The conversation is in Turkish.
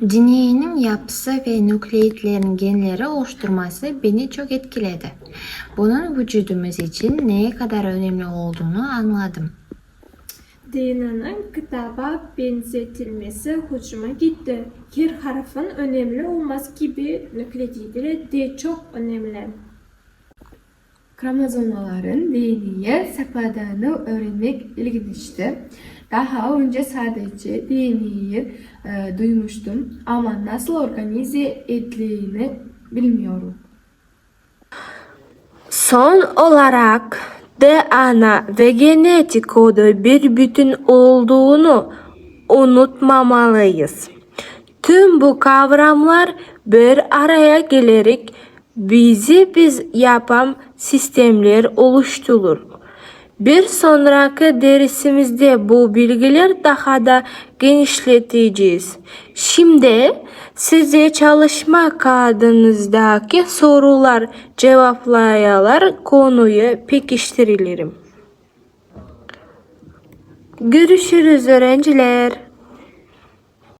DNA'nın yapısı ve nükleotlerin genleri oluşturması beni çok etkiledi. Bunun vücudumuz için neye kadar önemli olduğunu anladım. DNA'nın kitaba benzetilmesi hoşuma gitti. Her harfin önemli olması gibi nükleotidleri de çok önemli. Kromozomların DNA'yı sakladığını öğrenmek ilginçti. Daha önce sadece DNA'yı e, duymuştum ama nasıl organize edildiğini bilmiyorum. Son olarak DNA ve genetik kodu bir bütün olduğunu unutmamalıyız. Tüm bu kavramlar bir araya gelerek bizi biz yapan sistemler oluşturur. Bir sonraki dersimizde bu bilgiler daha da genişleteceğiz. Şimdi size çalışma kağıdınızdaki sorular cevaplayalar konuyu pekiştirelim. Görüşürüz öğrenciler.